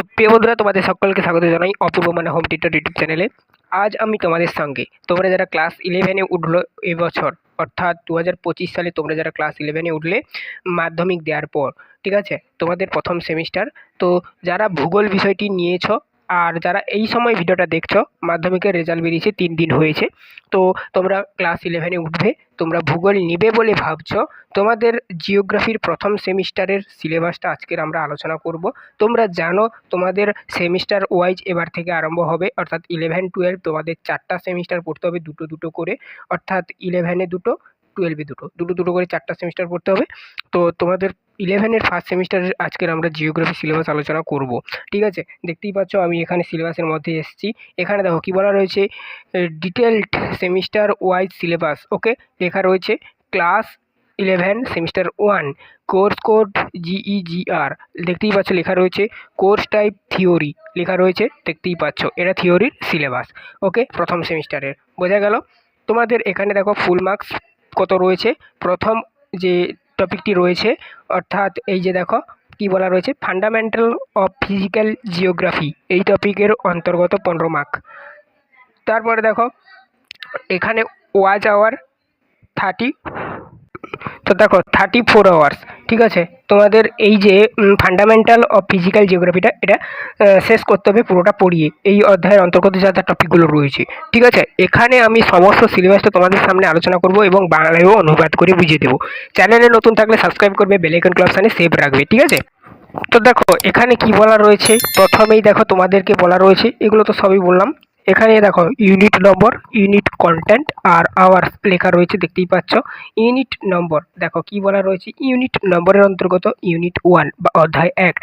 তো প্রিয় বন্ধুরা, তোমাদের সকলকে স্বাগত জানাই অপূর্ব মানে হোম টিউটর ইউটিউব চ্যানেলে আজ আমি তোমাদের সঙ্গে, তোমরা যারা ক্লাস ইলেভেনে উঠল এবছর, অর্থাৎ দু হাজার পঁচিশ সালে তোমরা যারা ক্লাস ইলেভেনে উঠলে মাধ্যমিক দেওয়ার পর, ঠিক আছে? তোমাদের প্রথম সেমিস্টার তো যারা ভূগোল বিষয়টি নিয়েছো আর যারা এই সময় ভিডিওটা দেখছ, মাধ্যমিকের রেজাল্ট বেরিয়েছে তিন দিন হয়েছে। তো তোমরা ক্লাস ইলেভেনে উঠবে, তোমরা ভূগোল নিবে বলে ভাবছ, তোমাদের জিওগ্রাফির প্রথম সেমিস্টারের সিলেবাসটা আজকের আমরা আলোচনা করব। তোমরা জানো, তোমাদের সেমিস্টার ওয়াইজ এবার থেকে আরম্ভ হবে, অর্থাৎ ইলেভেন টুয়েলভ তোমাদের চারটা সেমিস্টার পড়তে হবে দুটো দুটো করে, অর্থাৎ ইলেভেনে দুটো টুয়েলভে দুটো দুটো দুটো করে চারটা সেমিস্টার পড়তে হবে। তো তোমাদের ইলেভেনের ফার্স্ট সেমিস্টারের আজকের আমরা জিওগ্রাফি সিলেবাস আলোচনা করব। ঠিক আছে? দেখতেই পাচ্ছ আমি এখানে সিলেবাসের মধ্যে এসেছি। এখানে দেখো কী বলা রয়েছে? Detailed semester wise syllabus okay লেখা রয়েছে class eleven semester one course code GEGR দেখতেই পাচ্ছ লেখা রয়েছে কোর্স টাইপ থিওরি লেখা রয়েছে, দেখতেই পাচ্ছ। এটা থিওরির সিলেবাস ওকে প্রথম সেমিস্টারের বোঝা গেল? তোমাদের এখানে দেখো ফুল মার্কস কত রয়েছে? প্রথম যে টপিকটি রয়েছে। অর্থাৎ এই যে দেখো, কি বলা রয়েছে? ফান্ডামেন্টাল অফ ফিজিক্যাল জিওগ্রাফি এই টপিকের অন্তর্গত পনেরো মার্ক তারপরে দেখো, এখানে ওয়াচ আওয়ার থার্টি তো দেখো থার্টি ফোর আওয়ার্স ঠিক আছে? তোমাদের এই যে ফান্ডামেন্টাল অফ ফিজিক্যাল জিওগ্রাফিটা এটা শেষ করতে হবে পুরোটা পড়িয়ে। এই অধ্যায়ের অন্তর্গত যা যা টপিকগুলো রয়েছে। ঠিক আছে? এখানে আমি সমস্ত সিলেবাসটা তোমাদের সামনে আলোচনা করব এবং বাংলায়ও অনুবাদ করে বুঝিয়ে দেবো। চ্যানেলে নতুন থাকলে সাবস্ক্রাইব করবে বেলাইকন ক্লাবসানে সেভ রাখবে, ঠিক আছে? তো দেখো, এখানে কি বলা রয়েছে? প্রথমেই দেখো তোমাদেরকে বলা রয়েছে, এগুলো তো সবই বললাম। এখানে দেখো ইউনিট নম্বর ইউনিট কন্টেন্ট আর আওয়ার্স লেখা রয়েছে, দেখতেই পাচ্ছ। ইউনিট নম্বর দেখো কি বলা রয়েছে? ইউনিট নম্বরের অন্তর্গত ইউনিট ওয়ান বা অধ্যায় এক।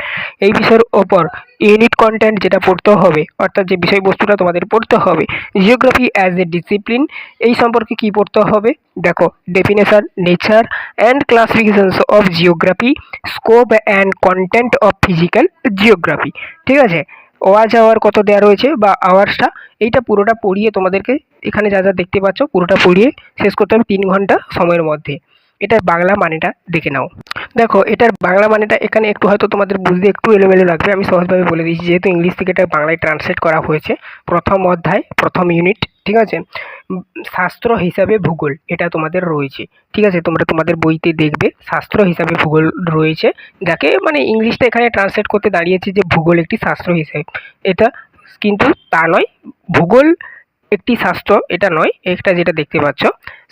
এই বিষয়ের ওপর ইউনিট কন্টেন্ট যেটা পড়তে হবে, অর্থাৎ যে বিষয়বস্তুটা তোমাদের পড়তে হবে জিওগ্রাফি অ্যাজ এ ডিসিপ্লিন এই সম্পর্কে কি পড়তে হবে? দেখো definition nature and classifications of geography scope and content of physical geography ঠিক আছে? ওয়াচ আওয়ার কত দেওয়া রয়েছে বা আওয়ার্সটা এইটা পুরোটা পড়িয়ে তোমাদেরকে এখানে যা যা দেখতে পাচ্ছ পুরোটা পড়িয়ে শেষ করতে হবে তিন ঘণ্টা সময়ের মধ্যে। এটার বাংলা মানেটা দেখে নাও। দেখো, এটার বাংলা মানেটা এখানে একটু হয়তো তোমাদের বুঝতে একটু এলোমেলো লাগবে। আমি সহজভাবে বলে দিচ্ছি যেহেতু ইংলিশ থেকে এটা বাংলায় ট্রান্সলেট করা হয়েছে, প্রথম অধ্যায়, প্রথম ইউনিট ঠিক আছে? শাস্ত্র হিসাবে ভূগোল, এটা তোমাদের রয়েছে। ঠিক আছে? তোমরা তোমাদের বইতে দেখবে, শাস্ত্র হিসাবে ভূগোল রয়েছে। যাকে মানে ইংলিশটা এখানে ট্রান্সলেট করতে দাঁড়িয়েছে যে ভূগোল একটি শাস্ত্র হিসেবে। এটা কিন্তু তা নয়, ভূগোল একটি শাস্ত্র, এটা নয় এটা যেটা দেখতে পাচ্ছ,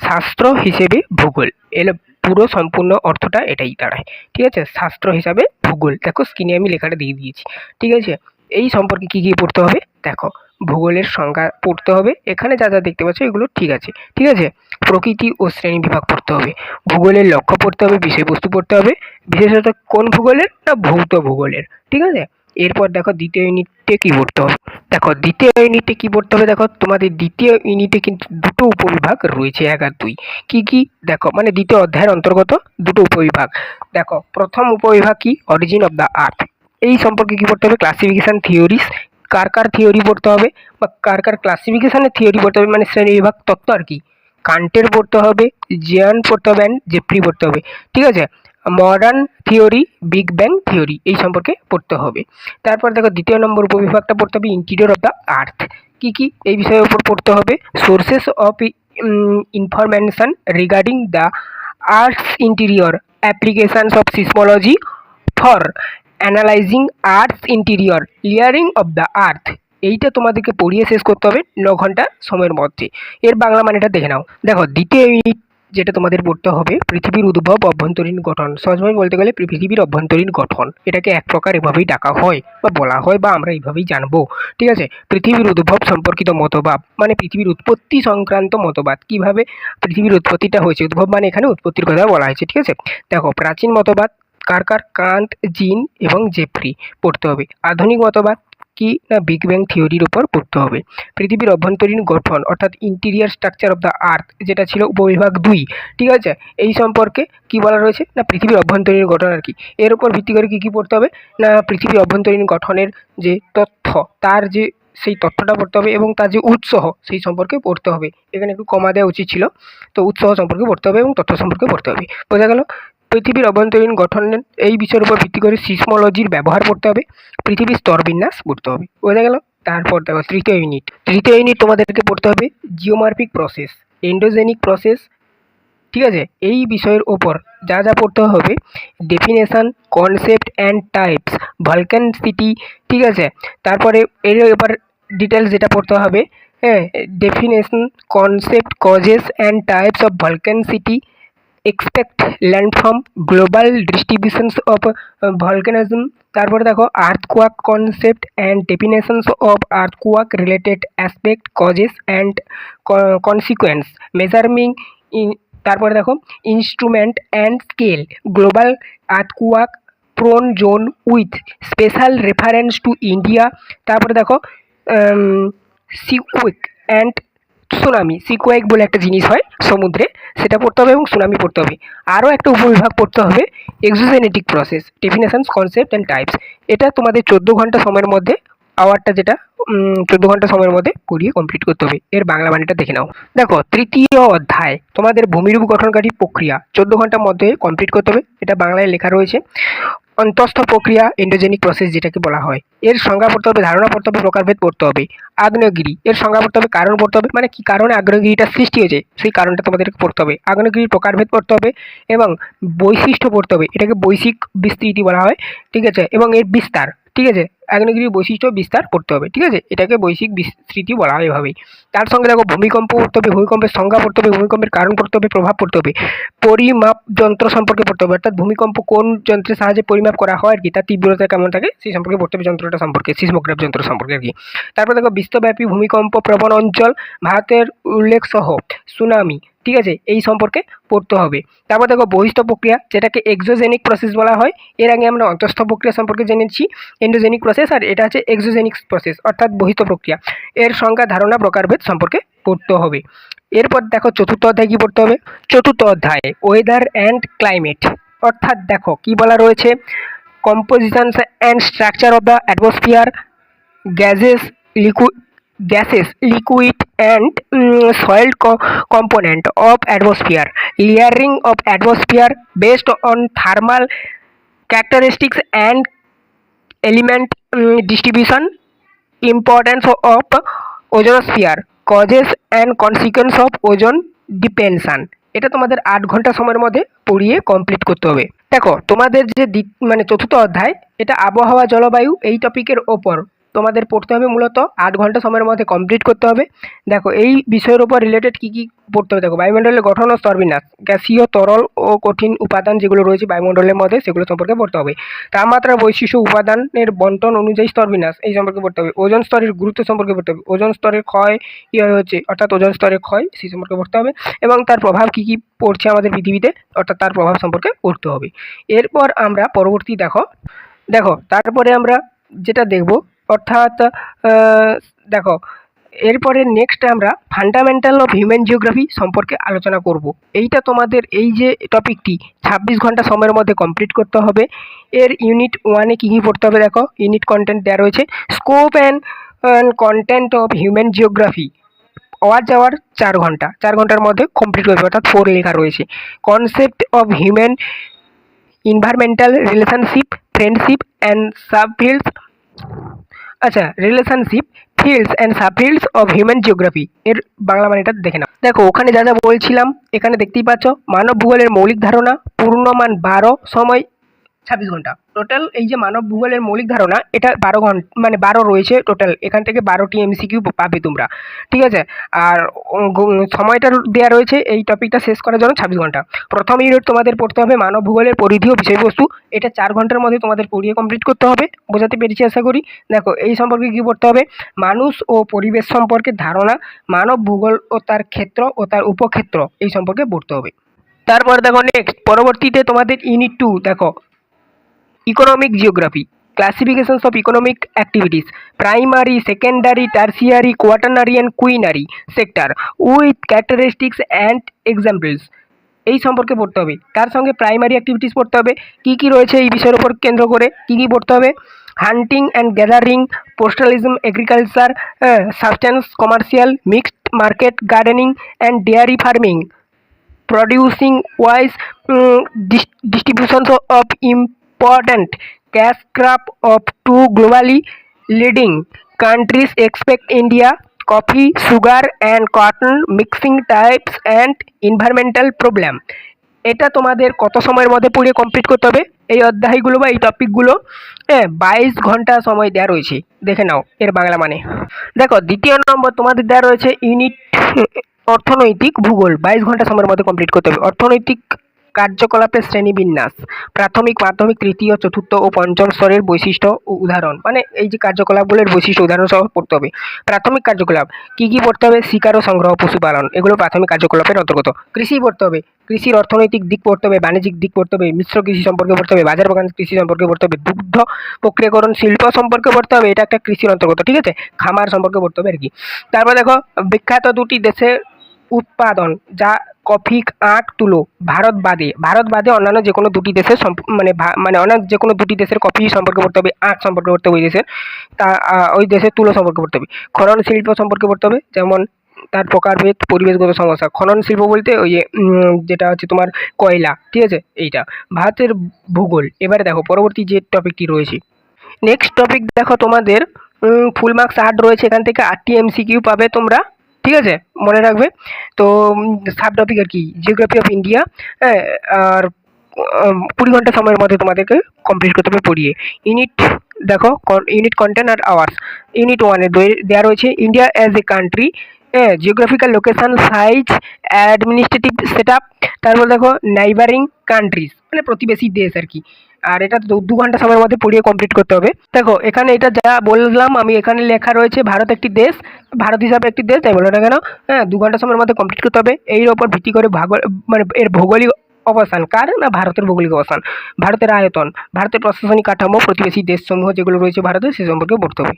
শাস্ত্র হিসেবে ভূগোল। এর পুরো সম্পূর্ণ অর্থটা এটাই দাঁড়ায়। ঠিক আছে? শাস্ত্র হিসাবে ভূগোল। দেখো স্ক্রিনে আমি লেখাটা দিয়ে দিয়েছি। ঠিক আছে? এই সম্পর্কে কী কী পড়তে হবে? দেখো। ভূগোলের সংজ্ঞা পড়তে হবে। এখানে যা যা দেখতে পাচ্ছ এগুলো ঠিক আছে। ঠিক আছে? প্রকৃতি ও শ্রেণি বিভাগ পড়তে হবে। ভূগোলের লক্ষ্য পড়তে হবে, বিষয়বস্তু পড়তে হবে। বিশেষত কোন ভূগোলের না ভৌত ভূগোলের। ঠিক আছে? এরপর দেখো দ্বিতীয় ইউনিটে কী পড়তে হবে? দেখো, দ্বিতীয় ইউনিটে কী পড়তে হবে? দেখো, তোমাদের দ্বিতীয় ইউনিটে কিন্তু দুটো উপবিভাগ রয়েছে, এক আর দুই। কী কী? দেখো মানে দ্বিতীয় অধ্যায়ের অন্তর্গত দুটো উপবিভাগ। দেখো, প্রথম উপবিভাগ কি? অরিজিন অফ দ্য আর্থ এই সম্পর্কে কী পড়তে হবে? ক্লাসিফিকেশন থিওরিস কার কার থিওরি পড়তে হবে বা কার কার ক্লাসিফিকেশনের থিওরি পড়তে হবে মানে শ্রেণীবিভাগ তত্ত্ব আর কি। কান্টের পড়তে হবে জিয়ান পড়তে হবে অ্যান্ড জেফ্রি পড়তে হবে। ঠিক আছে? Modern theory big bang theory এই সম্পর্কে পড়তে হবে। তারপর দেখো দ্বিতীয় নম্বর উপবিভাগটা পড়তে হবে ইন্টিরিয়র অফ দ্য আর্থ কী কী এই বিষয়ের উপর পড়তে হবে? Sources of information regarding the earth's interior applications of seismology for analysing earth interior layering of the earth এইটা তোমাদেরকে পড়িয়ে শেষ করতে হবে ন ঘণ্টা সময়ের মধ্যে। এর বাংলা মানেটা দেখে নাও। দেখো দ্বিতীয় ইউনিট যেটা তোমাদের পড়তে হবে, পৃথিবীর উদ্ভব অভ্যন্তরীণ গঠন। সহজভাবে বলতে গেলে, পৃথিবীর অভ্যন্তরীণ গঠন। এটাকে এক প্রকার এভাবেই ডাকা হয় বা বলা হয় বা আমরা এইভাবেই জানব। ঠিক আছে? পৃথিবীর উদ্ভব সম্পর্কিত মতবাদ মানে পৃথিবীর উৎপত্তি সংক্রান্ত মতবাদ। কীভাবে পৃথিবীর উৎপত্তিটা হয়েছে? উদ্ভব মানে এখানে উৎপত্তির কথা বলা হয়েছে। ঠিক আছে? দেখো, প্রাচীন মতবাদ কার কান্ত জিন এবং জেফ্রি পড়তে হবে। আধুনিক মতবাদ কি না বিগ ব্যাং থিওরির উপর পড়তে হবে। পৃথিবীর অভ্যন্তরীণ গঠন অর্থাৎ interior structure of the earth যেটা ছিল উপবিভাগ দুই, ঠিক আছে? এই সম্পর্কে কি বলা রয়েছে? না পৃথিবীর অভ্যন্তরীণ গঠন আর কি। এর উপর ভিত্তি করে কী কী পড়তে হবে? না পৃথিবীর অভ্যন্তরীণ গঠনের যে তথ্য, তার যে সেই তথ্যটা পড়তে হবে এবং তার যে উৎসহ সেই সম্পর্কে পড়তে হবে। এখানে একটু কমা দেওয়া উচিত ছিল। তো উৎসহ সম্পর্কে পড়তে হবে এবং তথ্য সম্পর্কে পড়তে হবে। বোঝা গেল? পৃথিবীর অভ্যন্তরীণ গঠন এই বিষয়ের উপর ভিত্তি করে সিসমোলজির ব্যবহার করতে হবে, পৃথিবীর স্তরবিন্যাস পড়তে হবে। বোঝা গেল? তারপর দেখো, তৃতীয় ইউনিট তৃতীয় ইউনিট তোমাদেরকে পড়তে হবে জিওমার্ফিক প্রসেস এন্ডোজেনিক প্রসেস ঠিক আছে? এই বিষয়ের ওপর যা যা পড়তে হবে definition concept and types city ঠিক আছে? তারপরে এর এবার ডিটেলস যেটা পড়তে হবে হ্যাঁ definition concept causes and types of volcanicity expect landform global distributions of volcanism তারপরে দেখো earthquake concept and definitions of earthquake related aspect causes and consequence measuring তারপরে দেখো instrument and scale global earthquake prone zone with special reference to India তারপরে দেখো সিকুইক and tsunami, সিকুয়েক বলে একটা জিনিস হয় সমুদ্রে, সেটা পড়তে হবে এবং সুনামি পড়তে হবে। আরও একটা উপবিভাগ পড়তে হবে exogenetic process definitions concept and types এটা তোমাদের চোদ্দ ঘণ্টা সময়ের মধ্যে আওয়ারটা যেটা চোদ্দ ঘণ্টা সময়ের মধ্যে পড়িয়ে কমপ্লিট করতে হবে। এর বাংলা মানেটা দেখে নাও। দেখো, তৃতীয় অধ্যায়, তোমাদের ভূমিরূপ গঠনকারী প্রক্রিয়া। চোদ্দ ঘণ্টার মধ্যে কমপ্লিট করতে হবে। এটা বাংলায় লেখা রয়েছে। অন্তস্থ প্রক্রিয়া এন্ডোজেনিক প্রসেস যেটাকে বলা হয়। এর সংজ্ঞা পড়তে হবে, ধারণা পড়তে হবে, প্রকারভেদ পড়তে হবে। আগ্নেয়গিরি, এর সংজ্ঞা পড়তে হবে, কারণ পড়তে হবে। মানে কি কারণে আগ্নেয়গিরিটা সৃষ্টি হয়েছে? সেই কারণটা তোমাদেরকে পড়তে হবে। আগ্নেয়গিরির প্রকারভেদ পড়তে হবে এবং বৈশিষ্ট্য পড়তে হবে। এটাকে বৈশিক বিস্তৃতি বলা হয়, ঠিক আছে? এবং এর বিস্তার, ঠিক আছে? আগ্নেয়গিরির বৈশিষ্ট্য বিস্তার করতে হবে, ঠিক আছে? এটাকে বৈশ্বিক বিস্তৃতি বলা হয় এভাবেই। তার সঙ্গে দেখো, ভূমিকম্প পড়তে হবে, ভূমিকম্পের সংজ্ঞা পড়তে হবে, ভূমিকম্পের কারণ পড়তে হবে, প্রভাব পড়তে হবে। পরিমাপ যন্ত্র সম্পর্কে পড়তে হবে, অর্থাৎ ভূমিকম্প কোন যন্ত্রের সাহায্যে পরিমাপ করা হয় আর কি, তার তীব্রতা কেমন থাকে, সেই সম্পর্কে পড়তে হবে যন্ত্রটা সম্পর্কে, সিসমোগ্রাফ যন্ত্র সম্পর্কে আর কি। তারপর দেখো, বিশ্বব্যাপী ভূমিকম্প প্রবণ অঞ্চল, ভারতের উল্লেখ সহ সুনামি। ঠিক আছে, এই সম্পর্কে পড়তে হবে। তারপর দেখো বহিস্থ প্রক্রিয়া, যেটাকে এক্সোজেনিক প্রসেস বলা হয়। এর আগে আমরা অন্তঃস্থ প্রক্রিয়া সম্পর্কে জেনেছি এন্ডোজেনিক প্রসেস আর এটা হচ্ছে এক্সোজেনিক প্রসেস অর্থাৎ বহিস্থ প্রক্রিয়া। এর সংখ্যা ধারণা, প্রকারভেদ সম্পর্কে পড়তে হবে। এরপর দেখো চতুর্থ অধ্যায় কী পড়তে হবে? চতুর্থ অধ্যায় ওয়েদার অ্যান্ড ক্লাইমেট অর্থাৎ দেখো কি বলা রয়েছে? Compositions and structure of the atmosphere gases liquid gases, liquid and um, soil co- component of atmosphere layering of atmosphere based on thermal characteristics and element um, distribution importance of ozonosphere causes and consequence of ozone depletion এটা তোমাদের আট ঘণ্টা সময়ের মধ্যে পড়িয়ে complete করতে হবে দেখো তোমাদের যে মানে চতুর্থ অধ্যায় এটা আবহাওয়া জলবায়ু এই টপিকের ওপর তোমাদের পড়তে হবে মূলত আট ঘণ্টা সময়ের মধ্যে কমপ্লিট করতে হবে। দেখো, এই বিষয়ের উপর রিলেটেড কী কী পড়তে হবে? দেখো বায়ুমণ্ডলের গঠন ও স্তরবিন্যাস গ্যাসীয়, তরল ও কঠিন উপাদান যেগুলো রয়েছে বায়ুমণ্ডলের মধ্যে, সেগুলো সম্পর্কে পড়তে হবে। তাপমাত্রা বৈশিষ্ট্য উপাদানের বন্টন অনুযায়ী স্তরবিন্যাস এই সম্পর্কে পড়তে হবে। ওজন স্তরের গুরুত্ব সম্পর্কে পড়তে হবে। ওজন স্তরের ক্ষয় কী হচ্ছে, অর্থাৎ ওজন স্তরের ক্ষয়, সেই সম্পর্কে পড়তে হবে। এবং তার প্রভাব কী কী পড়ছে আমাদের পৃথিবীতে, অর্থাৎ তার প্রভাব সম্পর্কে পড়তে হবে। এরপর আমরা পরবর্তী, দেখো দেখো, তারপরে আমরা যেটা দেখব অর্থাৎ দেখো, এরপরে নেক্সট আমরা ফান্ডামেন্টাল অফ হিউম্যান জিওগ্রাফি সম্পর্কে আলোচনা করব। এইটা তোমাদের এই যে টপিকটি ছাব্বিশ ঘণ্টা সময়ের মধ্যে কমপ্লিট করতে হবে। এর ইউনিট ওয়ানে কী কী পড়তে হবে দেখো? ইউনিট কন্টেন্ট দেওয়া রয়েছে। Scope and content of human geography hour যাওয়ার চার ঘণ্টা। চার ঘণ্টার মধ্যে কমপ্লিট করবে অর্থাৎ ফোর লেখা রয়েছে। Concept of human environmental relationship friendship and subfields আচ্ছা relationship fields and subfields of human geography এর বাংলা মানেটা দেখে নাও। দেখো, ওখানে যা যা বলছিলাম, এখানে দেখতেই পাচ্ছ মানব ভূগোলের মৌলিক ধারণা, পূর্ণমান বারো, সময় ছাব্বিশ ঘণ্টা। টোটাল এই যে মানব ভূগোলের মৌলিক ধারণা, এটা বারো ঘণ্টা মানে বারো রয়েছে টোটাল এখান থেকে বারোটি এমসিকিউ পাবে তোমরা। ঠিক আছে? আর সময়টা দেওয়া রয়েছে এই টপিকটা শেষ করার জন্য ছাব্বিশ ঘণ্টা। প্রথম ইউনিট তোমাদের পড়তে হবে মানব ভূগোলের পরিধি ও বিষয়বস্তু। এটা চার ঘণ্টার মধ্যে তোমাদের পড়িয়ে কমপ্লিট করতে হবে। বোঝাতে পেরেছি আশা করি। দেখো, এই সম্পর্কে কী পড়তে হবে? মানুষ ও পরিবেশ সম্পর্কে ধারণা, মানব ভূগোল ও তার ক্ষেত্র ও তার উপক্ষেত্র এই সম্পর্কে পড়তে হবে। তারপর দেখো নেক্সট পরবর্তীতে তোমাদের ইউনিট টু দেখো। Economic geography classifications of economic activities primary secondary tertiary quaternary and quinary sector with characteristics and examples এই সম্পর্কে পড়তে হবে। তার সঙ্গে প্রাইমারি অ্যাক্টিভিটিস পড়তে হবে। কী কী রয়েছে এই বিষয়ের উপর কেন্দ্র করে কী কী পড়তে হবে? Hunting and gathering pastoralism agriculture subsistence commercial mixed market gardening and dairy farming wise um, dis- distributions of important cash crop of two globally leading countries. Expect India coffee, sugar and cotton mixing types and environmental problem. এটা তোমাদের কত সময়ের মধ্যে পড়িয়ে complete করতে হবে? এই অধ্যায়গুলো বা এই টপিকগুলো হ্যাঁ বাইশ ঘণ্টা সময় দেওয়া রয়েছে। দেখে নাও এর বাংলা মানে। দেখো দ্বিতীয় নম্বর তোমাদের দেওয়া রয়েছে ইউনিট অর্থনৈতিক ভূগোল। বাইশ ঘণ্টা সময়ের মধ্যে কমপ্লিট করতে হবে। অর্থনৈতিক কার্যকলাপের শ্রেণীবিন্যাস, প্রাথমিক, মাধ্যমিক, তৃতীয়, চতুর্থ ও পঞ্চম স্তরের বৈশিষ্ট্য ও উদাহরণ। মানে এই যে কার্যকলাপগুলোর বৈশিষ্ট্য, উদাহরণ সহ পড়তে হবে। প্রাথমিক কার্যকলাপ, কী কী পড়তে হবে? শিকার ও সংগ্রহ, পশুপালন, এগুলো প্রাথমিক কার্যকলাপের অন্তর্গত। কৃষি পড়তে হবে, কৃষির অর্থনৈতিক দিক পড়তে হবে, বাণিজ্যিক দিক পড়তে হবে, মিশ্র কৃষি সম্পর্কে পড়তে হবে, বাজার বাগান কৃষি সম্পর্কে পড়তে হবে, দুগ্ধ প্রক্রিয়াকরণ, শিল্প সম্পর্কে পড়তে হবে, এটা একটা কৃষির অন্তর্গত, ঠিক আছে? খামার সম্পর্কে পড়তে হবে আর কি। তারপর দেখো, বিখ্যাত দুটি দেশের উৎপাদন, যা কফি আখ তুলো। ভারত বাদে। ভারত বাদে অন্যান্য যে কোনো দুটি দেশের মানে মানে অনেক যে কোনো দুটি দেশের কফি সম্পর্কে পড়তে হবে আখ সম্পর্কে পড়তে হবে ওই দেশের। তা ওই দেশের তুলো সম্পর্কে পড়তে হবে। খনন শিল্প সম্পর্কে পড়তে হবে, যেমন তার প্রকারভেদ, পরিবেশগত সমস্যা। খনন শিল্প বলতে ওই যে যেটা হচ্ছে তোমার কয়লা, ঠিক আছে? এইটা। ভারতের ভূগোল। এবারে দেখো, পরবর্তী যে টপিকটি রয়েছে। নেক্সট টপিক দেখো তোমাদের ফুল মার্কস আট রয়েছে এখান থেকে, আটটি এমসিকিউ পাবে তোমরা। ঠিক আছে? মনে রাখবে? তো সাব টপিক আর কি জিওগ্রাফি অফ ইন্ডিয়া হ্যাঁ আর কুড়ি ঘণ্টা সময়ের মধ্যে তোমাদেরকে কমপ্লিট করতে হবে পড়িয়ে। ইউনিট দেখো ইউনিট কন্টেন্ট আর আওয়ার্স ইউনিট ওয়ানে দেওয়া রয়েছে ইন্ডিয়া অ্যাজ এ কান্ট্রি হ্যাঁ geographical location size administrative set up তারপর দেখো নাইবারিং কান্ট্রিজ মানে প্রতিবেশী দেশ আর কি। আর এটা দু ঘণ্টা সময়ের মধ্যে পড়িয়ে কমপ্লিট করতে হবে। দেখো, এখানে এটা যা বললাম, আমি এখানে লেখা রয়েছে, ভারত একটি দেশ, ভারত হিসাবে একটি দেশ তাই বলো না কেন? হ্যাঁ দু ঘণ্টা সময়ের মধ্যে কমপ্লিট করতে হবে। এর ওপর ভিত্তি করে ভাগ মানে এর ভৌগোলিক অবস্থান কার না ভারতের ভৌগোলিক অবস্থান? ভারতের আয়তন, ভারতের প্রশাসনিক কাঠামো, প্রতিবেশী দেশসমূহ যেগুলো রয়েছে ভারতে, সে সম্পর্কে পড়তে হবে।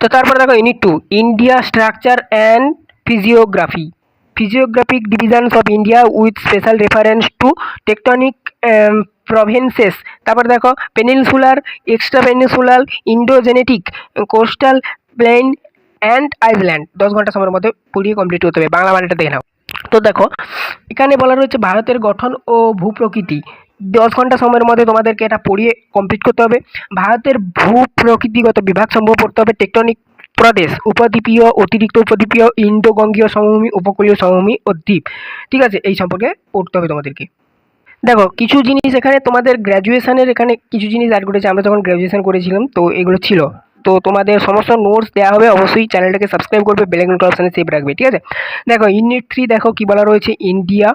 তো তারপর দেখো, unit two India structure and physiography divisions of India with special reference to tectonic um, provinces. তারপর দেখো peninsular extra peninsular Indo Gangetic coastal plain and island দশ ঘণ্টা সময়ের মধ্যে পড়িয়ে কমপ্লিট করতে হবে। বাংলা মানেটা দেখে নাও। তো দেখো এখানে বলা রয়েছে ভারতের গঠন ও ভূপ্রকৃতি। দশ ঘণ্টা সময়ের মধ্যে তোমাদেরকে এটা পড়িয়ে কমপ্লিট করতে হবে। ভারতের ভূপ্রকৃতিগত বিভাগ সম্ভব পড়তে হবে। টেকটনিক প্রদেশ উপদ্বীপীয়, অতিরিক্ত উপদ্বীপীয় ইন্দো গঙ্গীয় সমভূমি, উপকূলীয় সমভূমি ও দ্বীপ। ঠিক আছে? এই সম্পর্কে পড়তে হবে তোমাদেরকে। দেখো, কিছু জিনিস এখানে তোমাদের গ্র্যাজুয়েশনের এখানে কিছু জিনিস অ্যাড করেছে। আমরা যখন গ্র্যাজুয়েশন করেছিলাম, তো এগুলো ছিল। তো তোমাদের সমস্ত নোটস দেওয়া হবে। অবশ্যই চ্যানেলটাকে সাবস্ক্রাইব করবে বেলেগন অপশানে সেভ রাখবে, ঠিক আছে? দেখো ইউনিট থ্রি দেখো কী বলা রয়েছে ইন্ডিয়া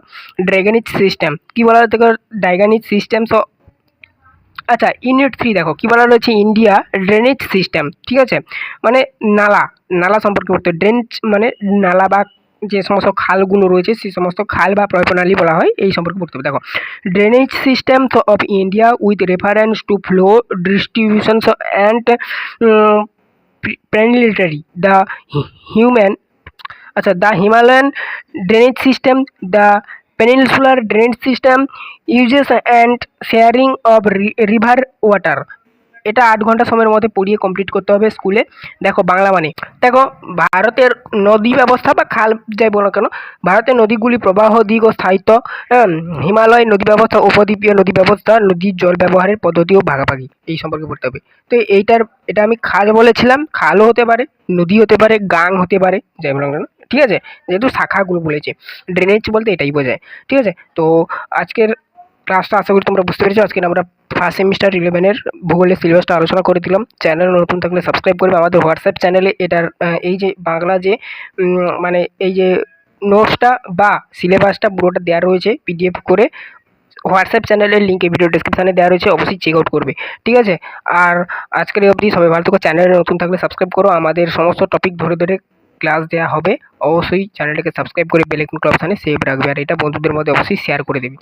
ড্রাগনিজ সিস্টেম কী বলা দেখো ড্রাগনিজ সিস্টেম সো আচ্ছা ইউনিট থ্রি দেখো, কী বলা রয়েছে ইন্ডিয়া ড্রেনেজ সিস্টেম ঠিক আছে? মানে নালা নালা সম্পর্কে পড়তে ড্রেনেজ মানে নালা বা যে সমস্ত খালগুলো রয়েছে, সেই সমস্ত খাল বা প্রণালী বলা হয়, এই সম্পর্কে পড়তে দেখো drainage system of India with reference to flow distributions and প্যানিলিটারি the human আচ্ছা the Himalayan drainage system the peninsular drainage system uses and sharing ri- river water. এটা আট ঘণ্টা সময়ের মধ্যে পড়িয়ে কমপ্লিট করতে হবে স্কুলে। দেখো বাংলা মানে। দেখো, ভারতের নদী ব্যবস্থা বা খাল যাই বলো কেন, ভারতের নদীগুলি প্রবাহ, দিক ও স্থায়িত্ব হিমালয় নদী ব্যবস্থা, উপদ্বীপীয় নদী ব্যবস্থা, নদীর জল ব্যবহারের পদ্ধতি ও ভাগাভাগি। এই সম্পর্কে পড়তে হবে। তো এইটার, এটা আমি খাল বলেছিলাম। খালও হতে পারে, নদী হতে পারে, গাং হতে পারে, যাই বলো কেন। ঠিক আছে? যেহেতু শাখাগুলো বলেছে। ড্রেনেজ বলতে এটাই বোঝায়। ঠিক আছে? তো আজকের ক্লাসটা আশা করি তোমরা বুঝতে পেরেছ। আজকে আমরা ফার্স্ট সেমিস্টার ইলেভেনের ভূগোলের সিলেবাসটা আলোচনা করে দিলাম। চ্যানেল নতুন থাকলে সাবস্ক্রাইব করবে। আমাদের হোয়াটসঅ্যাপ চ্যানেলে এটার এই যে বাংলা যে মানে এই যে নোটসটা বা সিলেবাসটা পুরোটা দেওয়া রয়েছে পিডিএফ করে। হোয়াটসঅ্যাপ চ্যানেলের লিঙ্ক ভিডিও ডিসক্রিপশানে দেওয়া রয়েছে। অবশ্যই চেক আউট করবে। ঠিক আছে? আর আজকের অবধি সবাই ভালো থেকো। চ্যানেলে নতুন থাকলে সাবস্ক্রাইব করো। আমাদের সমস্ত টপিক ধরে ধরে ক্লাস দেওয়া হবে। অবশ্যই চ্যানেলটাকে সাবস্ক্রাইব করে বেল আইকন অপশানে সেভ রাখবে। আর এটা বন্ধুদের মধ্যে অবশ্যই শেয়ার করে দেবে।